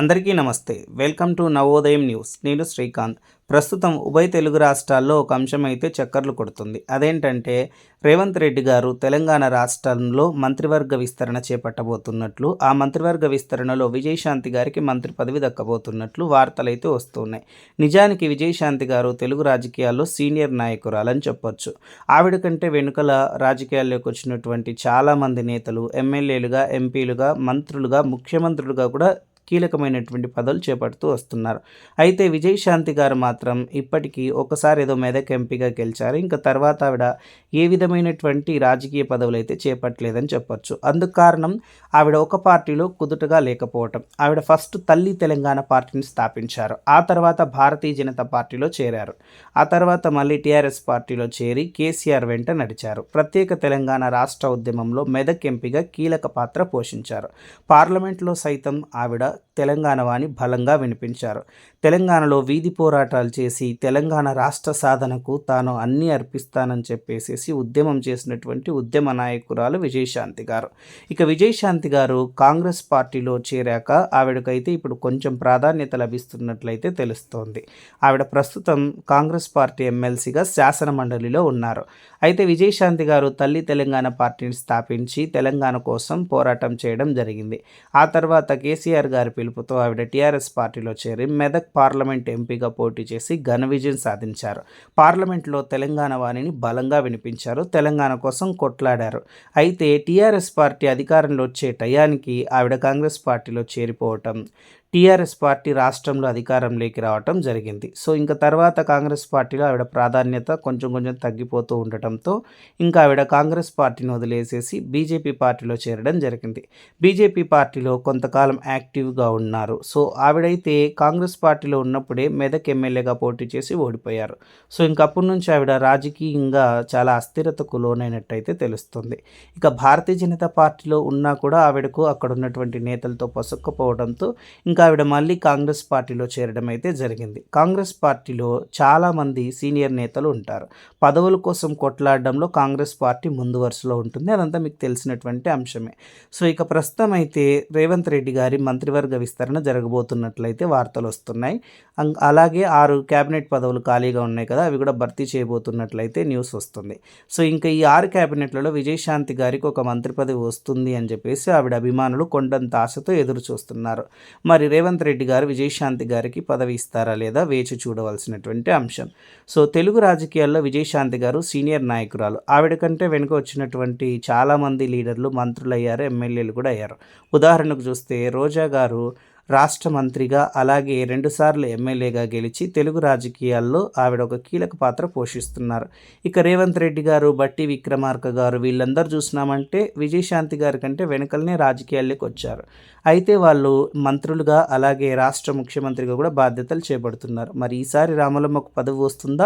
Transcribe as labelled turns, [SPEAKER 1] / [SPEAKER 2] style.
[SPEAKER 1] అందరికీ నమస్తే. Welcome to Navodayam news. నేను శ్రీకాంత్. ప్రస్తుతం ఉభయ తెలుగు రాష్ట్రాల్లో ఒక అంశం అయితే చక్కర్లు కొడుతుంది. అదేంటంటే రేవంత్ రెడ్డి గారు తెలంగాణ రాష్ట్రంలో మంత్రివర్గ విస్తరణ చేపట్టబోతున్నట్లు ఆ మంత్రివర్గ విస్తరణలో విజయశాంతి గారికి మంత్రి పదవి దక్కబోతున్నట్లు వార్తలు అయితే వస్తున్నాయి. నిజానికి విజయశాంతి గారు తెలుగు రాజకీయాల్లో సీనియర్ నాయకురాలని చెప్పొచ్చు. ఆవిడ కంటే వెనుకల రాజకీయాల్లోకి వచ్చినటువంటి చాలామంది నేతలు ఎమ్మెల్యేలుగా ఎంపీలుగా మంత్రులుగా ముఖ్యమంత్రులుగా కూడా కీలకమైనటువంటి పదవులు చేపడుతూ వస్తున్నారు. అయితే విజయశాంతి గారు మాత్రం ఇప్పటికీ ఒకసారి ఏదో మెదక్ ఎంపీగా గెలిచారు. ఇంకా తర్వాత ఆవిడ ఏ విధమైనటువంటి రాజకీయ పదవులు అయితే చేపట్టలేదని చెప్పొచ్చు. అందుకు కారణం ఆవిడ ఒక పార్టీలో కుదుటగా లేకపోవటం. ఆవిడ ఫస్ట్ తల్లి తెలంగాణ పార్టీని స్థాపించారు. ఆ తర్వాత భారతీయ జనతా పార్టీలో చేరారు. ఆ తర్వాత మళ్ళీ టీఆర్ఎస్ పార్టీలో చేరి కేసీఆర్ వెంట నడిచారు. ప్రత్యేక తెలంగాణ రాష్ట్ర ఉద్యమంలో మెదక్ ఎంపీగా కీలక పాత్ర పోషించారు. పార్లమెంట్లో సైతం ఆవిడ తెలంగాణ వాణి బలంగా వినిపించారు. తెలంగాణలో వీధి పోరాటాలు చేసి తెలంగాణ రాష్ట్ర సాధనకు తాను అన్నీ అర్పిస్తానని చెప్పేసి ఉద్యమం చేసినటువంటి ఉద్యమ నాయకురాలు విజయశాంతి గారు. ఇక విజయశాంతి గారు కాంగ్రెస్ పార్టీలో చేరాక ఆవిడకైతే ఇప్పుడు కొంచెం ప్రాధాన్యత లభిస్తున్నట్లయితే తెలుస్తోంది. ఆవిడ ప్రస్తుతం కాంగ్రెస్ పార్టీ ఎమ్మెల్సీగా శాసన మండలిలో ఉన్నారు. అయితే విజయశాంతి గారు తల్లి తెలంగాణ పార్టీని స్థాపించి తెలంగాణ కోసం పోరాటం చేయడం జరిగింది. ఆ తర్వాత కేసీఆర్ గారి పిలుపుతో ఆవిడ టీఆర్ఎస్ పార్టీలో చేరి మెదక్ పార్లమెంట్ ఎంపీగా పోటీ చేసి ఘన విజయం సాధించారు. పార్లమెంట్లో తెలంగాణ వాణిని బలంగా వినిపించారు. తెలంగాణ కోసం కొట్లాడారు. అయితే టీఆర్ఎస్ పార్టీ అధికారంలో వచ్చే టయానికి ఆవిడ కాంగ్రెస్ పార్టీలో చేరిపోవటం టీఆర్ఎస్ పార్టీ రాష్ట్రంలో అధికారంలోకి రావటం జరిగింది. సో ఇంకా తర్వాత కాంగ్రెస్ పార్టీలో ఆవిడ ప్రాధాన్యత కొంచెం కొంచెం తగ్గిపోతూ ఉండటంతో ఇంకా ఆవిడ కాంగ్రెస్ పార్టీని వదిలేసేసి బీజేపీ పార్టీలో చేరడం జరిగింది. బీజేపీ పార్టీలో కొంతకాలం యాక్టివ్గా ఉన్నారు. సో ఆవిడైతే కాంగ్రెస్ పార్టీలో ఉన్నప్పుడే మెదక్ ఎమ్మెల్యేగా పోటీ చేసి ఓడిపోయారు. సో ఇంకప్పటి నుంచి ఆవిడ రాజకీయంగా చాలా అస్థిరతకు లోనైనట్టయితే తెలుస్తుంది. ఇక భారతీయ జనతా పార్టీలో ఉన్నా కూడా ఆవిడకు అక్కడ ఉన్నటువంటి నేతలతో పొసక్కపోవడంతో ఇంకా ఆవిడ మళ్ళీ కాంగ్రెస్ పార్టీలో చేరడం అయితే జరిగింది. కాంగ్రెస్ పార్టీలో చాలామంది సీనియర్ నేతలు ఉంటారు. పదవుల కోసం కొట్లాడడంలో కాంగ్రెస్ పార్టీ ముందు వరుసలో ఉంటుంది. అదంతా మీకు తెలిసినటువంటి అంశమే. సో ఇక ప్రస్తుతం అయితే రేవంత్ రెడ్డి గారి మంత్రివర్గ విస్తరణ జరగబోతున్నట్లయితే వార్తలు వస్తున్నాయి. అలాగే ఆరు క్యాబినెట్ పదవులు ఖాళీగా ఉన్నాయి కదా అవి కూడా భర్తీ చేయబోతున్నట్లయితే న్యూస్ వస్తుంది. సో ఇంకా ఈ ఆరు క్యాబినెట్లలో విజయశాంతి గారికి ఒక మంత్రి పదవి వస్తుంది అని చెప్పేసి ఆవిడ అభిమానులు కొండంత ఆశతో ఎదురు చూస్తున్నారు మరి మరి రేవంత్ రెడ్డి గారు విజయశాంతి గారికి పదవి ఇస్తారా లేదా వేచి చూడవలసినటువంటి అంశం. సో తెలుగు రాజకీయాల్లో విజయశాంతి గారు సీనియర్ నాయకురాలు. ఆవిడ కంటే వెనుక వచ్చినటువంటి చాలామంది లీడర్లు మంత్రులు అయ్యారు ఎమ్మెల్యేలు కూడా అయ్యారు. ఉదాహరణకు చూస్తే రోజా గారు రాష్ట్ర మంత్రిగా అలాగే రెండుసార్లు ఎమ్మెల్యేగా గెలిచి తెలుగు రాజకీయాల్లో ఆవిడ ఒక కీలక పాత్ర పోషిస్తున్నారు. ఇక రేవంత్ రెడ్డి గారు బట్టి విక్రమార్క గారు వీళ్ళందరూ చూసినామంటే విజయశాంతి గారి కంటే వెనుకలనే రాజకీయాల్లోకి వచ్చారు. అయితే వాళ్ళు మంత్రులుగా అలాగే రాష్ట్ర ముఖ్యమంత్రిగా కూడా బాధ్యతలు చేపడుతున్నారు. మరి ఈసారి రామలమ్మకు పదవి వస్తుందా?